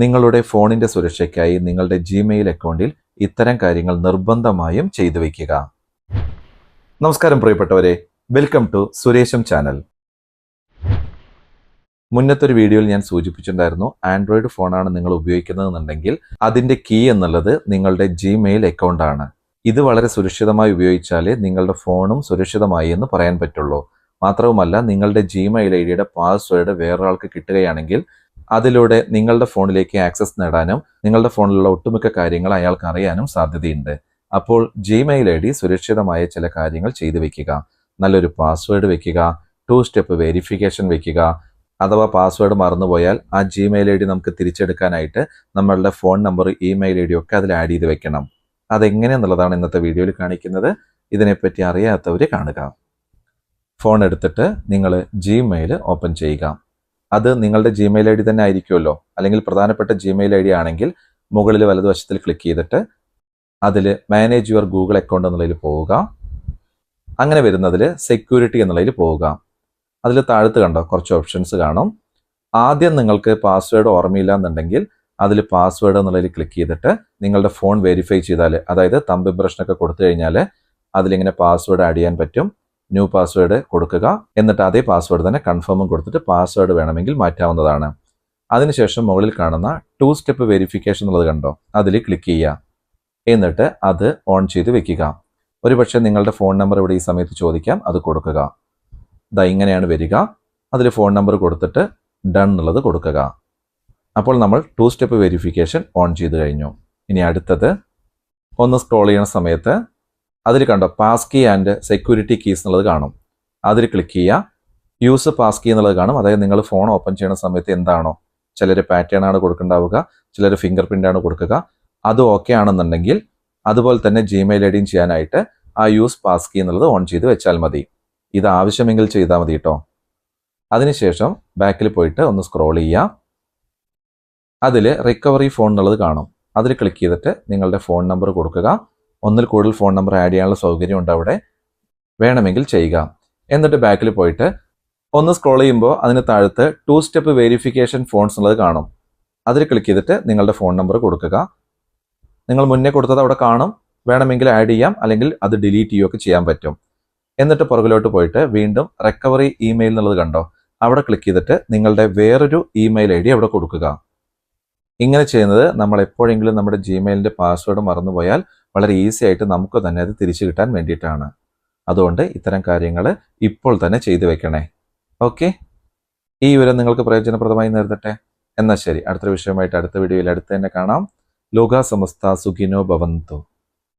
നിങ്ങളുടെ ഫോണിന്റെ സുരക്ഷയ്ക്കായി നിങ്ങളുടെ ജിമെയിൽ അക്കൗണ്ടിൽ ഇത്തരം കാര്യങ്ങൾ നിർബന്ധമായും ചെയ്തു വയ്ക്കുക. നമസ്കാരം പ്രിയപ്പെട്ടവരെ. വെൽക്കം ടു സുരേഷം ചാനൽ മുന്നത്തെ ഒരു വീഡിയോയിൽ ഞാൻ സൂചിപ്പിച്ചിട്ടുണ്ടായിരുന്നു ആൻഡ്രോയിഡ് ഫോണാണ് നിങ്ങൾ ഉപയോഗിക്കുന്നതെന്നുണ്ടെങ്കിൽ അതിന്റെ കീ എന്നുള്ളത് നിങ്ങളുടെ ജിമെയിൽ അക്കൗണ്ടാണ് ഇത് വളരെ സുരക്ഷിതമായി ഉപയോഗിച്ചാലേ നിങ്ങളുടെ ഫോണും സുരക്ഷിതമായി എന്ന് പറയാൻ പറ്റുള്ളൂ. മാത്രവുമല്ല നിങ്ങളുടെ ജിമെയിൽ ഐ ഡിയുടെ പാസ്വേഡ് വേറൊരാൾക്ക് കിട്ടുകയാണെങ്കിൽ അതിലൂടെ നിങ്ങളുടെ ഫോണിലേക്ക് ആക്സസ് നേടാനും നിങ്ങളുടെ ഫോണിലുള്ള ഒട്ടുമിക്ക കാര്യങ്ങൾ അയാൾക്ക് അറിയാനും സാധ്യതയുണ്ട്. അപ്പോൾ ജിമെയിൽ ഐ ഡി സുരക്ഷിതമായ ചില കാര്യങ്ങൾ ചെയ്തു വെക്കുക. നല്ലൊരു പാസ്വേഡ് വെക്കുക. ടു സ്റ്റെപ്പ് വെരിഫിക്കേഷൻ വെക്കുക. അഥവാ പാസ്വേഡ് മറന്നുപോയാൽ ആ ജിമെയിൽ ഐ ഡി നമുക്ക് തിരിച്ചെടുക്കാനായിട്ട് നമ്മളുടെ phone number email I D ഒക്കെ അതിൽ ആഡ് ചെയ്ത് വെക്കണം. അതെങ്ങനെയെന്നുള്ളതാണ് ഇന്നത്തെ വീഡിയോയിൽ കാണിക്കുന്നത്. ഇതിനെപ്പറ്റി അറിയാത്തവർ കാണുക. ഫോൺ എടുത്തിട്ട് നിങ്ങൾ ജിമെയിൽ ഓപ്പൺ ചെയ്യുക. അത് നിങ്ങളുടെ ജിമെയിൽ ഐ ഡി തന്നെ ആയിരിക്കുമല്ലോ. അല്ലെങ്കിൽ പ്രധാനപ്പെട്ട ജിമെയിൽ ഐ ഡി ആണെങ്കിൽ മുകളിൽ വലതുവശത്തിൽ ക്ലിക്ക് ചെയ്തിട്ട് അതിൽ മാനേജ് യുവർ ഗൂഗിൾ അക്കൗണ്ട് എന്നുള്ളതിൽ പോവുക. അങ്ങനെ വരുന്നതിൽ സെക്യൂരിറ്റി എന്നുള്ളതിൽ പോവുക. അതിൽ താഴത്ത് കണ്ടോ? കുറച്ച് ഓപ്ഷൻസ് കാണും. ആദ്യം നിങ്ങൾക്ക് പാസ്വേഡ് ഓർമ്മയില്ല എന്നുണ്ടെങ്കിൽ അതിൽ പാസ്വേഡ് എന്നുള്ളതിൽ ക്ലിക്ക് ചെയ്തിട്ട് നിങ്ങളുടെ ഫോൺ വെരിഫൈ ചെയ്താൽ അതായത് തമ്പ് ഇംപ്രഷനൊക്കെ കൊടുത്തു കഴിഞ്ഞാൽ അതിലിങ്ങനെ പാസ്വേഡ് ആഡ് ചെയ്യാൻ പറ്റും. ന്യൂ പാസ്വേഡ് കൊടുക്കുക. എന്നിട്ട് അതേ പാസ്വേഡ് തന്നെ കൺഫേമും കൊടുത്തിട്ട് പാസ്വേഡ് വേണമെങ്കിൽ മാറ്റാവുന്നതാണ്. അതിനുശേഷം മുകളിൽ കാണുന്ന ടു സ്റ്റെപ്പ് വെരിഫിക്കേഷൻ എന്നുള്ളത് കണ്ടോ? അതിൽ ക്ലിക്ക് ചെയ്യുക. എന്നിട്ട് അത് ഓൺ ചെയ്ത് വെക്കുക. ഒരുപക്ഷെ നിങ്ങളുടെ ഫോൺ നമ്പർ ഇവിടെ ഈ സമയത്ത് ചോദിക്കാം അത് കൊടുക്കുക. ദാ ഇങ്ങനെയാണ് വരിക. അതിൽ ഫോൺ നമ്പർ കൊടുത്തിട്ട് ഡൺ എന്നുള്ളത് കൊടുക്കുക. അപ്പോൾ നമ്മൾ ടു സ്റ്റെപ്പ് വെരിഫിക്കേഷൻ ഓൺ ചെയ്ത് കഴിഞ്ഞു. ഇനി അടുത്തത് ഒന്ന് സ്ക്രോൾ ചെയ്യുന്ന സമയത്ത് അതിൽ കണ്ടോ pass key and security keys എന്നുള്ളത് കാണും. അതിൽ ക്ലിക്ക് ചെയ്യുക. യൂസ് പാസ് കീ എന്നുള്ളത് കാണും. അതായത് നിങ്ങൾ ഫോൺ ഓപ്പൺ ചെയ്യുന്ന സമയത്ത് എന്താണോ ചിലർ പാറ്റേൺ ആണ് കൊടുക്കേണ്ടാവുക ചിലർ ഫിംഗർ പ്രിന്റ് ആണ് കൊടുക്കുക. അത് ഓക്കെ ആണെന്നുണ്ടെങ്കിൽ അതുപോലെ തന്നെ ജിമെയിൽ ഐ ഡിയും ചെയ്യാനായിട്ട് ആ യൂസ് പാസ് കീ എന്നുള്ളത് ഓൺ ചെയ്ത് വെച്ചാൽ മതി. ഇത് ആവശ്യമെങ്കിൽ ചെയ്താൽ മതി കേട്ടോ അതിനുശേഷം ബാക്കിൽ പോയിട്ട് ഒന്ന് സ്ക്രോൾ ചെയ്യുക. അതിൽ റിക്കവറി ഫോൺ എന്നുള്ളത് കാണും. അതിൽ ക്ലിക്ക് ചെയ്തിട്ട് നിങ്ങളുടെ ഫോൺ നമ്പർ കൊടുക്കുക. ഒന്നിൽ കൂടുതൽ ഫോൺ നമ്പർ ആഡ് ചെയ്യാനുള്ള സൗകര്യം ഉണ്ട് അവിടെ. വേണമെങ്കിൽ ചെയ്യുക. എന്നിട്ട് ബാക്കിൽ പോയിട്ട് ഒന്ന് സ്ക്രോൾ ചെയ്യുമ്പോൾ അതിന് താഴത്ത് ടു സ്റ്റെപ്പ് വെരിഫിക്കേഷൻ ഫോൺസ് എന്നുള്ളത് കാണും. അതിൽ ക്ലിക്ക് ചെയ്തിട്ട് നിങ്ങളുടെ ഫോൺ നമ്പർ കൊടുക്കുക. നിങ്ങൾ മുന്നേ കൊടുത്തത് അവിടെ കാണും. വേണമെങ്കിൽ ആഡ് ചെയ്യാം. അല്ലെങ്കിൽ അത് ഡിലീറ്റ് ചെയ്യുകയൊക്കെ ചെയ്യാൻ പറ്റും. എന്നിട്ട് പുറകിലോട്ട് പോയിട്ട് വീണ്ടും റിക്കവറി ഇമെയിൽ എന്നുള്ളത് കണ്ടോ? അവിടെ ക്ലിക്ക് ചെയ്തിട്ട് നിങ്ങളുടെ വേറൊരു ഇമെയിൽ ഐ ഡി അവിടെ കൊടുക്കുക. ഇങ്ങനെ ചെയ്യുന്നത് നമ്മൾ എപ്പോഴെങ്കിലും നമ്മുടെ ജിമെയിലിന്റെ പാസ്വേഡ് മറന്നുപോയാൽ വളരെ ഈസി ആയിട്ട് നമുക്ക് തന്നെ അത് തിരിച്ചു കിട്ടാൻ വേണ്ടിയിട്ടാണ്. അതുകൊണ്ട് ഇത്തരം കാര്യങ്ങൾ ഇപ്പോൾ തന്നെ ചെയ്തു വെക്കണേ. ഓക്കെ ഈ വിവരം നിങ്ങൾക്ക് പ്രയോജനപ്രദമായി നേരിടട്ടെ? എന്നാൽ ശരി. അടുത്ത വിഷയമായിട്ട് അടുത്ത വീഡിയോയിൽ അടുത്ത് തന്നെ കാണാം. ലോക സമസ്ത സുഖിനോ ഭവന്തു.